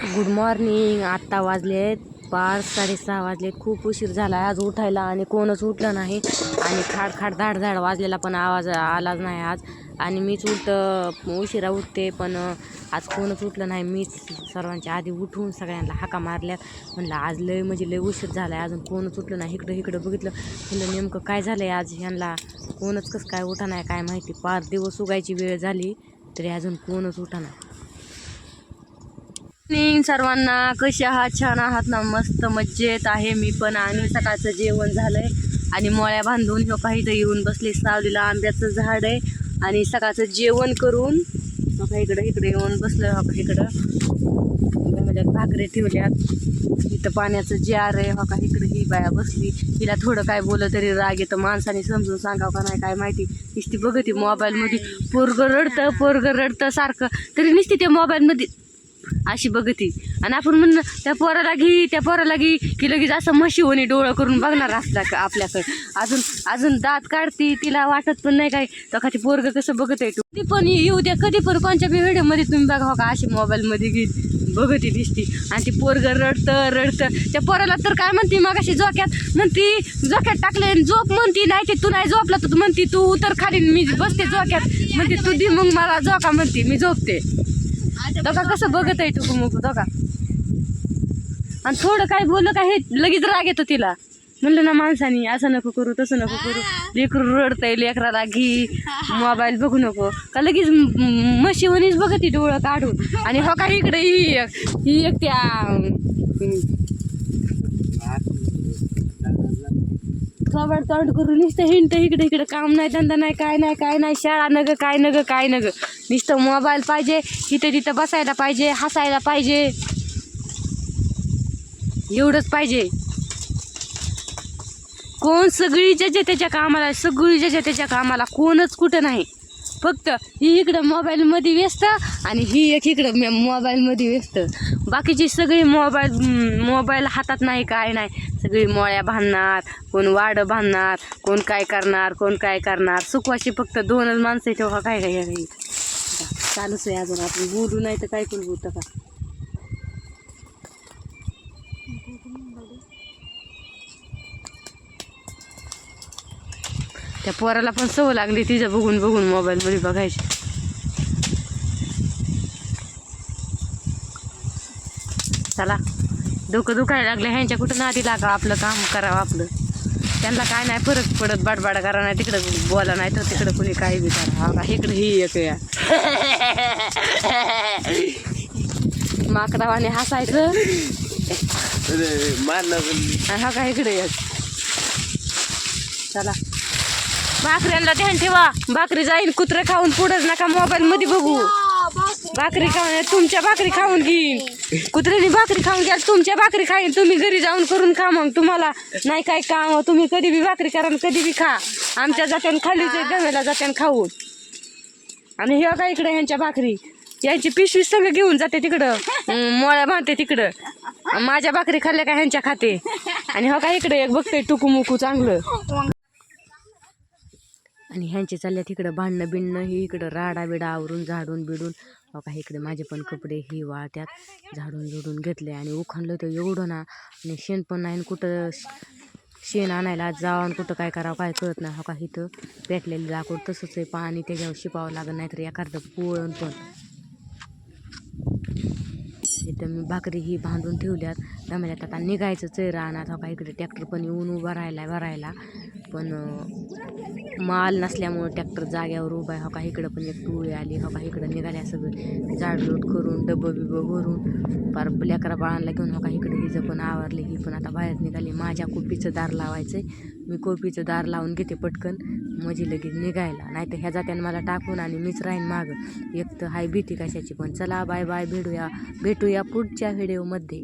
Good morning आत्ता वाजलेत पाच साडेसहा वाजले खूप उशीर झाला आज उठायला आणि कोणच उठलं नाही. आणि खाड खाड धाड धाड वाजलेला पण आवाज आलाच नाही आज. आणि मीच उलट उशिरा उठते पण आज कोणच उठलं नाही. मीच सर्वांच्या आधी उठून सगळ्यांना हाका मारल्यात. म्हणलं आज लय म्हणजे लय उशीर झाला आहे अजून कोणच उठलं नाही. इकडं इकडं बघितलं. म्हणलं नेमकं काय झालं आहे आज? ह्यांना कोणच कसं काय उठा नाही काय माहिती. पाच दिवस उगायची वेळ झाली तरी अजून कोणच उठा नाही. मॉर्निंग सर्वांना कसे आहात? छान आहात ना? मस्त मज्जेत आहे. मी पण आणि सकाळचं जेवण झालंय. आणि मोळ्या बांधून ह्यो काही इथं येऊन बसले. सावलीला आंब्याचं झाड आहे. आणि सकाळचं जेवण करून बघा इकडं इकडे येऊन बसलो बघा इकडं? त्यामध्ये म्हणजे भाकरी ठेवल्यात. इथं पाण्याचं जार आहे. बघा इकडं ही बाया बसली. तिला थोडं काय बोललं तरी राग येतं. माणसाने समजून सांगावं का नाही काय माहिती. नुसती बघते मोबाईलमध्ये. पोरगं रडतं पोरगं रडतं सारखं. तरी नुसती त्या मोबाईलमध्ये अशी बघती. आणि आपण म्हणणं त्या पोराला घे त्या पोराला घे की लगेच असं म्हशी होणे डोळं करून बघणार असला का आपल्याकडे. अजून अजून दात काढती तिला वाटत पण नाही काय. तर का ते पोरग कसं बघत आहे तू. ती पण येऊ द्या कधी पण कोणत्या बी व्हिडिओमध्ये तुम्ही बघा हो का अशी मोबाईलमध्ये घे बघती दिसती. आणि ती पोरग रडतं रडतं. त्या पोराला तर काय म्हणते मग अशी झोक्यात म्हणती झोक्यात टाकले झोप म्हणती नाही ते तू नाही झोपला तर म्हणती तू उतर खाली मी बसते जोक्यात म्हणते तू दे मग मला झोका म्हणते मी झोपते. दोघा कसं बघत आहे टुकू मुकू दोघा. आणि थोडं काय बोललं काय हे लगेच राग येतो तिला. म्हणलं ना माणसानी असं नको करू तसं नको करू. लेकरू रडतंय लेकराला घी मोबाईल बघू नको. का लगेच म्हशीवणीच बघत ती डोळं काढून. आणि हो का इकडे ही एक ही एक त्या कबाड तोंड करून नुसतं हिंट इकडे इकडे. काम नाही धंदा नाही काय नाही काय नाही. शाळा नग काय नग काय नग. नुसतं मोबाईल पाहिजे इथं तिथं बसायला पाहिजे हसायला पाहिजे. एवढंच पाहिजे. कोण सगळी ज्याच्या त्याच्या कामाला सगळी ज्याच्या त्याच्या कामाला कोणच कुठं नाही. फक्त ही इकडं मोबाईलमध्ये व्यस्त आणि ही एक इकडं मोबाईलमध्ये व्यस्त. बाकीची सगळी मोबाईल मोबाईल हातात नाही काय नाही. सगळी मोळ्या बांधणार कोण वाडं बांधणार कोण काय करणार कोण काय करणार. सुखवाशी फक्त दोनच माणसं तेव्हा काय काय काय चालूच आहे अजून आपण बोलू नाही तर काय कोण बोलतं का त्या पोराला पण सवय लागली तिचं बघून बघून मोबाईलमध्ये बघायची. चला डोकं दुखायला लागलं ह्यांच्या कुठं नादी लागा आपलं काम करावं आपलं. त्यांना काय नाही फरक पडत बाडबाड करा नाही तिकडं बोला नाही तर तिकडं कुणी काही बी करा. हा इकडं ही एक या. माकडावाने हसायचं. हा का इकडे चला. भाकऱ्यांना ध्यान ठेवा. भाकरी जाईल कुत्र खाऊन पुढंच नका मोबाईल मध्ये बघू. भाकरी खाऊन तुमच्या भाकरी खाऊन घेईन. कुत्र्याने भाकरी खाऊन घ्या तुमच्या भाकरी खाईन. तुम्ही घरी जाऊन करून खा मग तुम्हाला. नाही काय काम तुम्ही कधी बी भाकरी करा कधी बी खा. आमच्या जात्यान खालीच गव्याला जात्यान खाऊन. आणि हे का इकडे ह्यांच्या भाकरी. यांची पिशवी सगळं घेऊन जाते तिकडं. मोळ्या बांधते तिकडं. माझ्या भाकरी खाल्ल्या का ह्यांच्या खाते? आणि हो का इकडे एक बघते टुकू मुकू चांगलं. आणि ह्यांचे चालल्या तिकडं भांडणं बिणणं ही इकडं राडा बिडा आवरून झाडून बिडून. हो का इकडे माझे पण कपडे ही वाळत्यात झाडून झुडून घेतले आणि उखाणलं तर एवढं ना. आणि शेण पण नाही आणि कुठं शेण आणायला जावं आणि कुठं काय करावं काय कळत नाही. हो का इथं पेटलेलं लाकूड तसंच आहे पाणी त्याच्यावर शिपावं लागत नाही तर एखादं पोळण पण. इथं मी भाकरी ही बांधून ठेवल्यात. त्यामध्ये आता निघायचं चेहरा आणत हो का इकडे ट्रॅक्टर पण येऊन उभा राहिला भरायला. पण माल नसल्यामुळं ट्रॅक्टर जाग्यावर उभा आहे. हो का इकडं पण एक टोळी आली हो का इकडं निघाल्या सगळं. झाडलोट करून डबं बिबं भरून पार लेकरा बाळांना घेऊन हो का इकडे हिचं पण आवरले ही पण आता बाहेर निघाली. माझ्या कोपीचं दार लावायचं आहे मी कोपीचं दार लावून घेते पटकन. म्हणजे लगेच निघायला. नाही तर ह्या जात्यानं मला टाकून आणि मीच राहीन मागं. एक तर हाय भीती कशाची पण चला बाय बाय भेटूया. भेटूया पुढच्या व्हिडिओमध्ये.